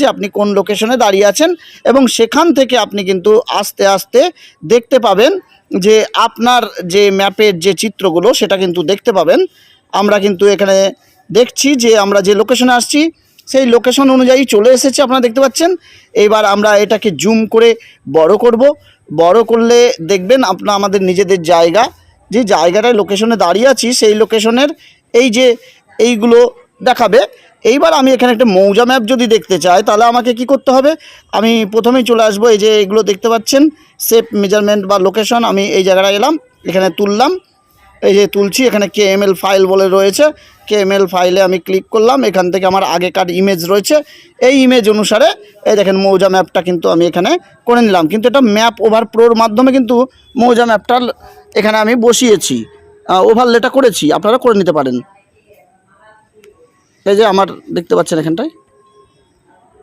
যে আপনি কোন লোকেশনে দাঁড়িয়ে আছেন এবং সেখান থেকে আপনি কিন্তু আস্তে আস্তে দেখতে পাবেন যে আপনার যে ম্যাপের যে চিত্রগুলো সেটা কিন্তু দেখতে পাবেন। আমরা কিন্তু এখানে দেখছি যে আমরা যে লোকেশনে আসছি, সেই লোকেশন অনুযায়ী চলে এসেছে, আপনারা দেখতে পাচ্ছেন। এইবার আমরা এটাকে জুম করে বড় করব। বড় করলে দেখবেন আপনার আমাদের নিজেদের জায়গা, যে জায়গাটায় লোকেশনে দাঁড়িয়ে আছি, সেই লোকেশনের এই যে এইগুলো দেখাবে। এইবার আমি এখানে একটা মৌজা ম্যাপ যদি দেখতে চাই, তাহলে আমাকে কি করতে হবে? আমি প্রথমেই চলে আসব, এই যে এগুলো দেখতে পাচ্ছেন সেফ মেজারমেন্ট বা লোকেশন আমি এই জায়গাটায় এলাম, এখানে তুললাম, এই যে তুলছি, এখানে কে এম ফাইল বলে রয়েছে কে এম ফাইলে আমি ক্লিক করলাম, এখান থেকে আমার আগেকার ইমেজ রয়েছে, এই ইমেজ অনুসারে, এই দেখেন মৌজা ম্যাপটা কিন্তু আমি এখানে করে নিলাম, কিন্তু এটা ম্যাপ ওভার প্রোর মাধ্যমে কিন্তু মৌজা ম্যাপটা এখানে আমি বসিয়েছি ওভারলেটা করেছি, আপনারা করে নিতে পারেন। এই যে আমার দেখতে পাচ্ছেন এখানটায়।